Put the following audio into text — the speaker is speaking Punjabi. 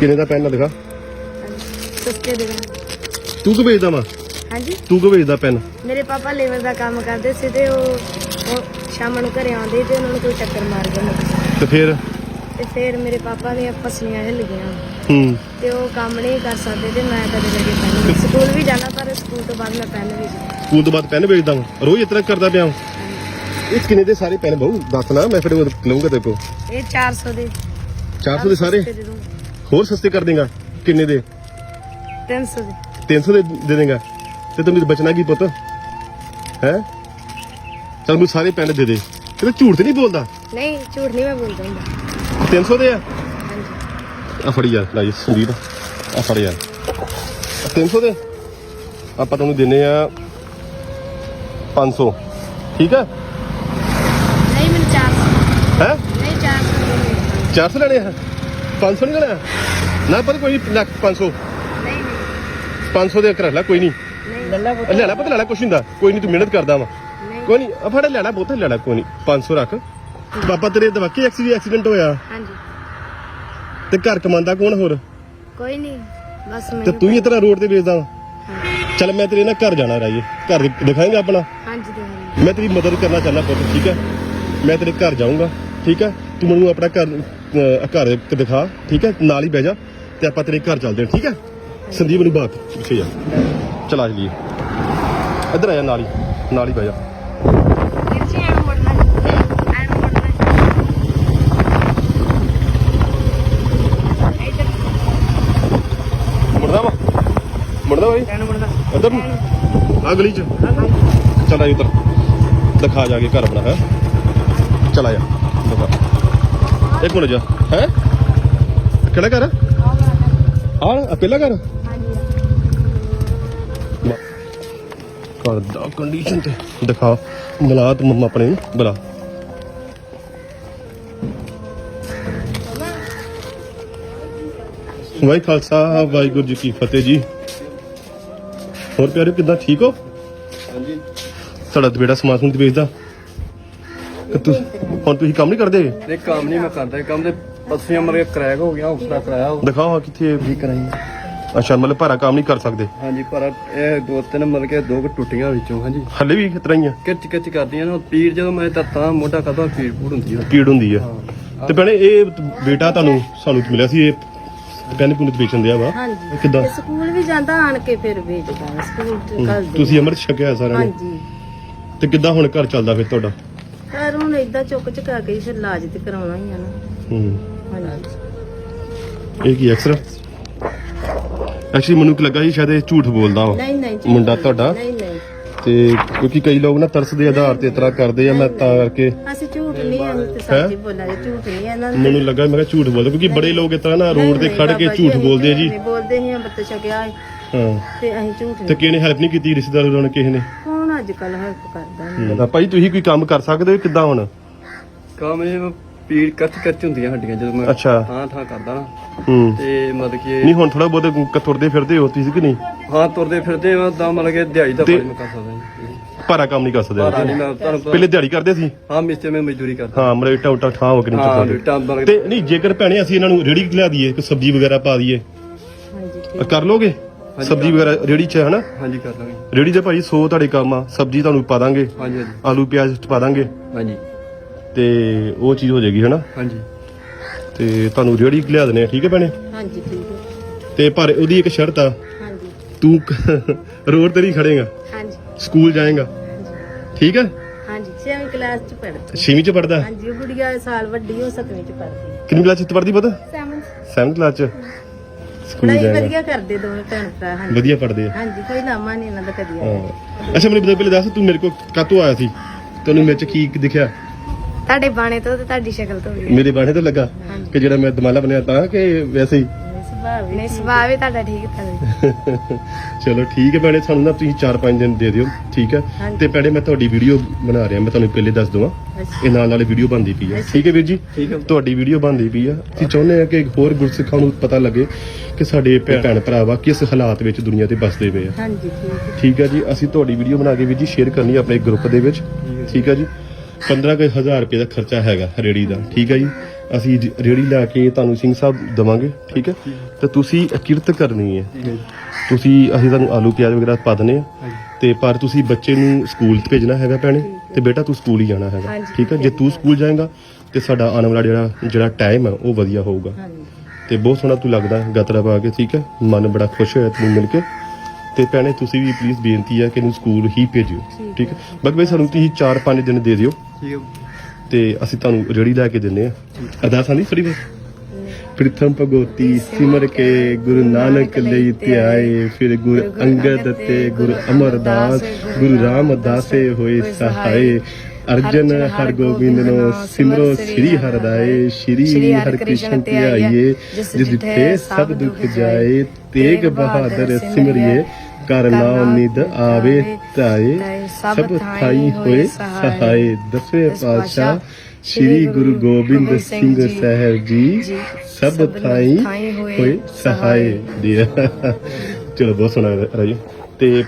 ਕਿੰਨੇ ਦਾ ਪੈਨ ਦਿਖਾ? ਸਸਤੇ ਦੇ ਤੂੰ ਕਿ ਵੇਚਦਾ ਵਾ? ਹਾਂਜੀ। ਤੂੰ ਕਿ ਵੇਚਦਾ ਪੈਨ? ਮੇਰੇ ਪਾਪਾ ਲੇਬਰ ਦਾ ਕੰਮ ਕਰਦੇ ਸੀ ਤੇ ਉਹ ਉਹ ਸ਼ਾਮ ਨੂੰ ਘਰੇ ਆਉਂਦੇ ਤੇ ਉਹਨਾਂ ਨੂੰ ਕੋਈ ਟੱਕਰ ਮਾਰ ਗਿਆ ਤੇ ਫਿਰ? ਤੇ ਫਿਰ ਮੇਰੇ ਪਾਪਾ ਦੀਆਂ ਪਸਲੀਆਂ ਹਿੱਲ ਗਈਆਂ। ਹੂੰ। ਤੇ ਉਹ ਕੰਮ ਨਹੀਂ ਕਰ ਸਕਦੇ ਤੇ ਮੈਂ ਕਦੇ ਕਦੇ ਪੈਨ ਸਕੂਲ ਵੀ ਜਾਣਾ ਪਰ ਸਕੂਲ ਤੋਂ ਬਾਅਦ ਮੈਂ ਪੈਨ ਵੀ ਸਕੂਲ ਤੋਂ ਬਾਅਦ ਪੈਨ ਵੇਚਦਾ ਵਾ। ਰੋਜ਼ ਇਤਨਾ ਕਰਦਾ ਪਿਆ ਵਾਂ। ਇਹ ਕਿੰਨੇ ਦੇ ਸਾਰੇ ਪੈਨ ਬਹੁ? ਦੱਸ ਨਾ ਮੈਂ ਫਿਰ ਉਹ ਲਊਂਗਾ ਤੇਰੇ ਕੋ ਇਹ 400 ਦੇ। 400 ਦੇ ਸਾਰੇ? ਸਸਤੇ ਦੇ ਦੂੰ। ਹੋਰ ਸਸਤੇ ਕਰ ਦੇਗਾ? ਕਿੰਨੇ ਦੇ? 300 ਦੇ। 300 ਦੇ ਦੇ ਦੇਗਾ। ਤੇ ਤੈਨੂੰ ਬਚਣਾ ਕੀ ਪੁੱਤ? ਹੈ? ਚਲ ਮੈਨੂੰ ਸਾਰੇ ਪੈਨ ਦੇ ਦੇ। ਤੇ ਝੂਠ ਤੇ ਨਹੀਂ ਬੋਲਦਾ? ਨਹੀਂ ਝੂਠ ਨਹੀਂ ਮੈਂ ਬੋਲਦਾ ਹੁੰਦਾ। 300 ਦੇ ਆ? ਆ ਫੜੀ ਯਾਰ ਲੈ ਜੀ ਸੰਦੀਪ ਆ। ਫੜ ਯਾਰ। ਆਹ 300 ਦੇ? ਆਪਾਂ ਤੁਹਾਨੂੰ ਦਿੰਨੇ ਆ 500 ਠੀਕ ਆ? ਨਹੀਂ ਮੈਨੂੰ 400 ਹੈ? ਨਹੀਂ 400 ਦੇ 400 ਲੈਣੇ ਆ? 500 ਨਹੀਂ ਲੈਣਾ ਨਾ ਪਰ ਕੋਈ ਨੀ, ਲੱਖ 500 ਨਹੀਂ ਨਹੀਂ। 500 ਦੇ ਕਰ ਲੈ ਕੋਈ ਨਹੀਂ। ਨਹੀਂ। ਲੱਲਾ ਲੈ ਲੈ ਪਤਾ ਲੈ ਲੈ ਕੁਛ ਨਹੀਂ ਹੁੰਦਾ। ਕੋਈ ਨਹੀਂ ਤੂੰ ਮਿਹਨਤ ਕਰਦਾ ਵਾ। ਨਹੀਂ। ਕੋਈ ਨਹੀਂ ਆ ਫੜ ਲੈਣਾ ਬਹੁਤ ਲੈਣਾ ਕੋਈ ਨਹੀਂ। 500 ਰੱਖ। ਪਾਪਾ ਤੇਰੇ ਦਾ ਵਾਕਈ ਐਕਸੀ ਐਕਸੀਡੈਂਟ ਹੋਇਆ। ਹਾਂਜੀ। ਤੇ ਘਰ ਕਮਾਉਂਦਾ ਕੌਣ ਹੋਰ? ਕੋਈ ਨਹੀਂ ਬਸ ਤੇ ਮੈਨੂੰ ਤੂੰ ਹੀ ਇਤਨਾ ਰੋਡ ਤੇ ਵੇਚਦਾ ਵਾ। ਚੱਲ ਮੈਂ ਤੇਰੇ ਨਾਲ ਘਰ ਜਾਣਾ ਰਾਜੇ। ਘਰ ਦਿਖਾਏਗਾ ਆਪਣਾ। ਹਾਂਜੀ ਦੇ। ਮੈਂ ਤੇਰੀ ਮਦਦ ਕਰਨਾ ਚਾਹੁੰਦਾ ਪੁੱਤ ਠੀਕ ਹੈ? ਮੈਂ ਤੇਰੇ ਘਰ ਜਾਊਂਗਾ ਠੀਕ ਹੈ? ਤੂੰ ਮੈਨੂੰ ਆਪਣਾ ਘਰ ਅਹ, ਘਰ ਇੱਕ ਦਿਖਾ ਠੀਕ ਹੈ? ਨਾਲ ਹੀ ਬਹਿ ਜਾ ਤੇ ਆਪਾਂ ਤੇਰੇ ਘਰ ਚੱਲਦੇ ਹਾਂ ਠੀਕ ਹੈ? ਸੰਦੀਪ ਨੂੰ ਬਾਤ ਪਿੱਛੇ ਜਾ। ਚਲਾ ਚਲੀਏ ਇੱਧਰ ਆ ਜਾ ਨਾਲ ਹੀ ਨਾਲ ਹੀ ਬਹਿ ਜਾ। ਵੀਰ ਜੀ ਐਨ ਮੁੜਨਾ ਮੁੜਦਾ ਵਾ? ਮੁੜਦਾ ਬਾਈ? ਐਨ ਇੱਧਰ ਨੂੰ। ਆ ਗਲੀ ਚ। ਚਲਾ ਆ ਇੱਧਰ। ਦਿਖਾ ਜਾ ਕੇ ਘਰ ਆਪਣਾ ਹੈ? ਚਲਾ ਜਾ। ਦਿਖਾ। ਇੱਕ ਮਿੰਟ ਜਾ। ਹੈ? ਕਿਹੜਾ ਘਰ ਆ? ਪਹਿਲਾ ਘਰ? ਘਰ ਦਾ ਕੰਡੀਸ਼ਨ ਤੇ ਦਿਖਾ। ਮਿਲਾ ਤੇ ਮੰਮਾ ਆਪਣੇ ਨੂੰ ਬੁਲਾ। ਵਾਹਿ ਖਾਲਸਾ ਵਾਹਿਗੁਰੂ ਜੀ ਕੀ ਫਤਿਹ ਜੀ। ਹੋਰ ਪਿਆਰੇ ਕਿੱਦਾਂ ਠੀਕ ਹੋ? ਹਾਂਜੀ। ਤੁਹਾਡਾ ਬੇੜਾ ਸਮਾਨ ਤੇ ਵੇਚਦਾ ਕਿ ਤੁਸੀਂ ਹੁਣ ਤੁਸੀਂ ਕੰਮ ਨਹੀਂ ਕਰਦੇ? ਨਹੀਂ ਕੰਮ ਨਹੀਂ ਮੈਂ ਕਰਦਾ। ਕੰਮ ਤੇ ਪੱਸੀਆਂ ਮਰੇ ਕਰੈਕ ਹੋ ਗਿਆ ਉਸਦਾ ਕਰਾਇਆ ਉਹ। ਦਿਖਾਓ ਹਾਂ ਕਿੱਥੇ ਵੀ ਕਰਾਈ ਅੱਛਾ ਮਤਲਬ ਭਾਰਾ ਕੰਮ ਨਹੀਂ ਕਰ ਸਕਦੇ? ਹਾਂਜੀ ਪਰ ਇਹ ਦੋ ਤਿੰਨ ਮਰ ਕੇ ਦੋ ਕੁ ਟੁੱਟੀਆਂ ਵਿੱਚੋਂ ਹਾਂਜੀ। ਹੱਲੇ ਵੀ ਇਸ ਤਰ੍ਹਾਂ ਹੀ ਆ? ਕਿਚ ਕਿਚ ਕਰਦੀਆਂ ਨੇ ਪੀੜ ਜਦੋਂ ਮੈਂ ਤਾਂ ਮੋਢਾ ਕਰਦਾ ਪੀੜ ਪੂੜ ਹੁੰਦੀ ਆ। ਪੀੜ ਹੁੰਦੀ ਆ। ਹਾਂ। ਤੇ ਭੈਣੇ ਇਹ ਬੇਟਾ ਤੁਹਾਨੂੰ ਸਾਨੂੰ ਮਿਲਿਆ ਸੀ? ਇਹ ਪੈਨ ਪੁੰਨਤ ਵੇਚਣ ਦਿਆ ਵਾ। ਹਾਂਜੀ। ਕਿੱਦਾਂ? ਤੇ ਸਕੂਲ ਵੀ ਜਾਂਦਾ ਆਣ ਕੇ ਫਿਰ ਵੇਚਦਾ ਸਕੂਲ ਚ ਕੱਲ ਤੁਸੀਂ ਅੰਮ੍ਰਿਤ ਛਕਿਆ ਸਾਰਿਆਂ ਨੇ? ਹਾਂਜੀ। ਤੇ ਕਿੱਦਾਂ ਹੁਣ ਘਰ ਚੱਲਦਾ ਫਿਰ ਤੁਹਾਡਾ? ਪਰ ਹੁਣ ਇਦਾਂ ਚੁੱਕ ਚੁਕਾ ਕੇ ਹੀ ਫਿਰ ਇਲਾਜ ਤੇ ਕਰਾਉਣਾ ਹੀ ਆ ਨਾ। ਹੂੰ। ਹਾਂਜੀ। ਇਹ ਕੀ ਐਕਸਰਾ ਐਕਚੁਅਲੀ ਮੈਨੂੰ ਕੀ ਲੱਗਾ ਸੀ ਸ਼ਾਇਦ ਇਹ ਝੂਠ ਬੋਲਦਾ ਵਾ। ਨਹੀਂ ਨਹੀਂ ਮੁੰਡਾ ਨਹੀਂ, ਤੁਹਾਡਾ? ਨਹੀਂ ਨਹੀਂ। ਤੇ ਕਿਉਂਕਿ ਕਈ ਲੋਕ ਨਾ ਤਰਸ ਦੇ ਆਧਾਰ ਤੇ ਇਸ ਤਰ੍ਹਾਂ ਕਰਦੇ ਆ ਮੈਂ ਤਾਂ ਕਰਕੇ ਅਸੀਂ ਝੂਠ ਨਹੀਂ ਅਸੀਂ ਤੇ ਸੱਚੀ ਬੋਲਾਂਗੇ ਝੂਠ ਨਹੀਂ ਇਹਨਾਂ ਨੇ ਮੈਨੂੰ ਲੱਗਾ ਮੈਂ ਕਿਹਾ ਝੂਠ ਬੋਲਦਾ ਕਿਉਂਕਿ ਬੜੇ ਲੋਕ ਇਸ ਤਰ੍ਹਾਂ ਨਾ ਰੋਡ ਤੇ ਖੜ ਕੇ ਝੂਠ ਬੋਲਦੇ ਆ ਜੀ। ਨਹੀਂ ਬੋਲਦੇ ਹੀ ਆ ਬੱਤੇ ਛਕਿਆ ਹੈ, ਹਾਂ। ਤੇ ਅਸੀਂ ਝੂਠ ਤੇ ਨਹੀਂ ਕਿਸੇ ਨੇ ਹੈਲਪ ਨਹੀਂ ਕੀਤੀ ਰਿਸ਼ਤੇਦਾਰਾਂ ਨੇ ਕਿਸੇ ਨੇ? ਕੌਣ ਅੱਜ ਕੱਲ ਹੈਲਪ ਕਰਦਾ ਨਹੀਂ ਤਾਂ ਭਾਈ ਤੁਸੀਂ ਕੋਈ ਕੰਮ ਕਰ ਸਕਦੇ ਹੋ ਕਿੱਦਾਂ ਹੁਣ? ਕੰਮ ਇਹ ਪੀੜ ਕੱਚ ਕੱਚ ਹੁੰਦੀਆਂ ਹੱਡੀਆਂ ਜਦੋਂ ਮੈਂ ਅੱਛਾ। ਥਾਂ ਥਾਂ ਕਰਦਾ ਨਾ ਹੂੰ। ਤੇ ਮਤਲਬ ਕਿ ਨਹੀਂ ਹੁਣ ਥੋੜਾ ਬਹੁਤ ਤੁਰਦੇ ਫਿਰਦੇ ਹੋ ਤੁਸੀਂ ਕਿ ਨਹੀਂ? ਹਾਂ ਤੁਰਦੇ ਫਿਰਦੇ ਮੈਂ ਤਾਂ ਮਤਲਬ ਕਿ ਦਿਹਾੜੀ ਦਾ ਤੇ- ਭਾਈ ਮੈਂ ਕਰ ਸਕਦਾ ਜੀ। ਭਾਰਾ ਕੰਮ ਨਹੀਂ ਕਰ ਸਕਦੇ ਪਰ ਨਹੀਂ ਮੈਂ ਤੁਹਾਨੂੰ ਪਤਾ- ਪਹਿਲੇ ਦਿਹਾੜੀ ਕਰਦੇ ਸੀ? ਹਾਂ ਮਿਸਤੇ ਮੈਂ ਮਜ਼ਦੂਰੀ ਕਰਦਾ। ਹਾਂ ਮਰੇ ਇੱਟਾਂ ਉੱਟਾਂ ਠਾਂ ਹੋ ਕੇ ਨਹੀਂ ਹਾਂ ਰਿਟਾ ਮਤਲਬ ਤੇ ਨਹੀਂ ਜੇਕਰ ਭੈਣੇ ਅਸੀਂ ਇਹਨਾਂ ਨੂੰ ਰੇੜੀ ਲਿਆ ਦਈਏ ਕੋਈ ਸਬਜ਼ੀ ਵਗੈਰਾ ਪਾ ਦਈਏ ਹਾਂਜੀ ਕਰ ਲੋਗੇ? ਸਬਜ਼ੀ ਵਗੈਰਾ ਰੇੜੀ ਚ ਹੈ ਨਾ? ਹਾਂਜੀ ਕਰ ਲਾਂਗੇ। ਰੇੜੀ ਤੇ ਭਾਈ 100 ਤੁਹਾਡੇ ਕੰਮ ਆ ਸਬਜ਼ੀ ਤੁਹਾਨੂੰ ਪਾ ਦਾਂਗੇ। ਹਾਂਜੀ ਹਾਂਜੀ। ਆਲੂ ਪਿਆਜ਼ ਪਾ ਦਾਂਗੇ। ਹਾਂਜੀ। ਤੇ ਉਹ ਚੀਜ਼ ਹੋ ਜਾਏਗੀ ਹਨਾ? ਹਾਂਜੀ। ਤੇ ਤੁਹਾਨੂੰ ਰੇੜੀ ਲਿਆ ਦਨੇ ਆ ਠੀਕ ਹੈ ਭੈਣੇ? ਹਾਂਜੀ ਠੀਕ ਹੈ। ਤੇ ਪਰ ਉਹਦੀ ਇੱਕ ਸ਼ਰਤ ਆ। ਹਾਂਜੀ। ਤੂੰ ਰੋਡ ਤੇ ਨਹੀਂ ਖੜੇਗਾ। ਹਾਂਜੀ। ਸਕੂਲ ਜਾਏਗਾ। ਠੀਕ ਹੈ? ਹਾਂਜੀ 6ਵੀਂ ਕਲਾਸ ਚ ਪੜ੍ਹਦੀ ਛੇਵੀਂ ਚ ਪੜਦਾ ਹਾਂਜੀ ਉਹ ਗੁੜੀਆ ਸਾਲ ਵੱਡੀ ਹੋ 7ਵੀਂ ਚ ਪੜ੍ਹਦੀ ਕਿੰਨੀ ਕਲਾਸ ਚ ਪੜਦੀ ਪਤਾ? 7th 7th ਕਲਾਸ ਚ। ਸਕੂਲ ਜਾਏਗਾ। ਵਧੀਆ ਕਰਦੇ ਦੋਵੇਂ ਭੈਣ ਭਰਾ ਹਾਂਜੀ। ਵਧੀਆ ਪੜਦੇ ਆ। ਹਾਂਜੀ ਕੋਈ ਲਾਮਾ ਨਹੀਂ ਇਹਨਾਂ ਦਾ ਕਦੀ ਆਇਆ। ਹਾਂ। ਅੱਛਾ ਮੈਨੂੰ ਪਤਾ ਪਹਿਲੇ ਦੱਸ ਤੂੰ ਮੇਰੇ ਕੋਲ ਕਾਤੋਂ ਆਇਆ ਸੀ? ਤੈਨੂੰ ਮੇਰੇ ਚ ਕੀ ਦਿਖਿਆ? ਤੁਹਾਡੇ ਬਾਣੇ ਤੋਂ ਤੇ ਤੁਹਾਡੀ ਸ਼ਕਲ ਤੋਂ ਵੀ। ਮੇਰੇ ਬਾਣੇ ਤੋਂ ਲੱਗਾ ਕਿ ਜਿਹੜਾ ਮੈਂ ਦਮਾਲਾ ਬਣਿਆ ਤਾਂ ਕਿ ਵੈਸੇ ਹੀ ਸੁਭਾਅ ਵੀ ਨਹੀਂ ਸੁਭਾਅ ਵੀ ਤੁਹਾਡਾ ਠੀਕ ਤਾਂ ਚਲੋ ਠੀਕ ਹੈ ਭੈਣੇ ਸਾਨੂੰ ਨਾ ਤੁਸੀਂ 4-5 ਦਿਨ ਦੇ ਦਿਓ ਠੀਕ ਹੈ? ਹਾਂਜੀ। ਤੇ ਭੈਣੇ ਮੈਂ ਤੁਹਾਡੀ ਵੀਡੀਓ ਬਣਾ ਰਿਹਾ ਮੈਂ ਤੁਹਾਨੂੰ ਪਹਿਲੇ ਦੱਸ ਦਵਾਂ। ਇਹ ਨਾਲ ਨਾਲੇ ਵੀਡੀਓ ਬਣਦੀ ਪਈ ਹੈ। ਠੀਕ ਹੈ ਵੀਰ ਜੀ? ਤੁਹਾਡੀ ਵੀਡੀਓ ਬਣਦੀ ਪਈ ਆ ਅਸੀਂ ਚਾਹੁੰਦੇ ਆ ਕਿ ਹੋਰ ਗੁਰਸਿੱਖਾਂ ਨੂੰ ਪਤਾ ਲੱਗੇ ਕਿ ਸਾਡੇ ਭੈ- ਭੈਣ। ਭਰਾਵਾ ਕਿਸ ਹਾਲਾਤ ਵਿੱਚ ਦੁਨੀਆ ਤੇ ਵੱਸਦੇ ਪਏ ਆ। ਹਾਂਜੀ ਠੀਕ ਹੈ। ਠੀਕ ਹੈ ਜੀ ਅਸੀਂ ਤੁਹਾਡੀ ਵੀਡੀਓ ਬਣਾ ਕੇ ਵੀਰ ਜੀ ਸ਼ੇਅਰ ਕਰਨੀ ਆਪਣੇ ਗਰੁੱਪ ਦੇ ਵਿੱਚ। ਠੀਕ ਹੈ। ਜੀ। 15000 ਰੁਪਏ ਦਾ ਖਰਚਾ ਹੈਗਾ ਰੇੜੀ ਦਾ। ਠੀਕ ਹੈ ਜੀ। ਅਸੀਂ ਜ- ਰੇਹੜੀ ਲਾ ਕੇ ਤੁਹਾਨੂੰ ਸਿੰਘ ਸਾਹਿਬ ਦਵਾਂਗੇ ਠੀਕ ਹੈ? ਤੇ ਤੁਸੀਂ ਕਿਰਤ ਕਰਨੀ ਹੈ। ਠੀਕ ਹੈ ਜੀ। ਤੁਸੀਂ ਅਸੀਂ ਤੁਹਾਨੂੰ ਆਲੂ ਪਿਆਜ਼ ਵਗੈਰਾ ਪਾ ਦਨੇ ਆ ਤੇ ਪਰ ਤੁਸੀਂ ਬੱਚੇ ਨੂੰ ਸਕੂਲ ਤੇ ਭੇਜਣਾ ਹੈਗਾ ਭੈਣੇ ਤੇ ਬੇਟਾ ਤੂੰ ਸਕੂਲ ਹੀ ਜਾਣਾ ਹੈਗਾ ਹਾਂਜੀ, ਠੀਕ ਹੈ? ਜੇ ਤੂੰ ਸਕੂਲ ਜਾਏਗਾ ਤੇ ਸਾਡਾ ਆਉਣ ਵਾਲਾ ਜਿਹੜਾ ਜਿਹੜਾ ਟਾਈਮ ਹੈ ਉਹ ਵਧੀਆ ਹੋਊਗਾ। ਹਾਂਜੀ। ਤੇ ਬਹੁਤ ਸੋਹਣਾ ਤੂੰ ਲੱਗਦਾ ਗਤਰਾ ਪਾ ਕੇ ਠੀਕ ਹੈ? ਮਨ ਬੜਾ ਖੁਸ਼ ਹੋਇਆ ਤੈਨੂੰ ਮਿਲ ਕੇ। ਤੇ ਭੈਣੇ ਤੁਸੀਂ ਵੀ ਪਲੀਜ਼ ਬੇਨਤੀ ਹੈ ਕਿ ਇਹਨੂੰ ਸਕੂਲ ਹੀ ਭੇਜਿਓ ਠੀਕ ਠੀਕ ਹੈ ਬਾਕੀ ਬਈ ਸਾਨੂੰ ਤੁਸੀਂ 4-5 ਦਿਨ ਦੇ ਦਿਓ। ਠੀਕ ਹੈ। ਤੇ ਅਸੀਂ ਤੁਹਾਨੂੰ ਰੇੜੀ ਲੈ ਕੇ ਦਿੰਨੇ ਆ ਅਰਦਾਸ ਆਂਦੀ ਥੋੜੀ ਬਹੁਤ? ਪ੍ਰਥਮ ਭਗਵਤੀ ਸਿਮਰ ਕੇ ਗੁਰੂ ਨਾਨਕ ਲਈ ਧਿਆਏ ਫਿਰ ਗੁਰ ਅੰਗਦ ਤੇ ਗੁਰੂ ਅਮਰਦਾਸ ਗੁਰੂ ਰਾਮਦਾਸੇ ਹੋਏ ਸਹਾਏ। ਅਰਜਨ ਹਰ ਗੋਬਿੰਦ ਨੂੰ ਸਿਮਰੋ ਸ੍ਰੀ ਹਰਿ ਸ੍ਰੀ ਹਰਿ ਕ੍ਰਿਸ਼ਨ ਧਿਆਈਏ ਜਿਸ ਜਿੱਥੇ ਸਭ ਦੁੱਖ ਜਾਏ ਤੇਗ ਬਹਾਦਰ ਸਿਮਰਿਏ। ਕਰ ਨਾਮ ਨਿਦ ਆਵੇ ਧਾਏ ਸਭ ਥਾਈ ਹੋਏ ਸਹਾਏ। ਦਸਵੇਂ ਪਾਤਸ਼ਾਹ ਸ੍ਰੀ ਗੁਰੂ ਗੋਬਿੰਦ ਸਿੰਘ ਸਾਹਿਬ ਜੀ ਸਭ ਥਾਈ ਹੋਏ ਸਹਾਏ ਦੀ ਚਲੋ ਬਹੁਤ ਸੋਹਣਾ ਰਾਜੂ। ਤੇ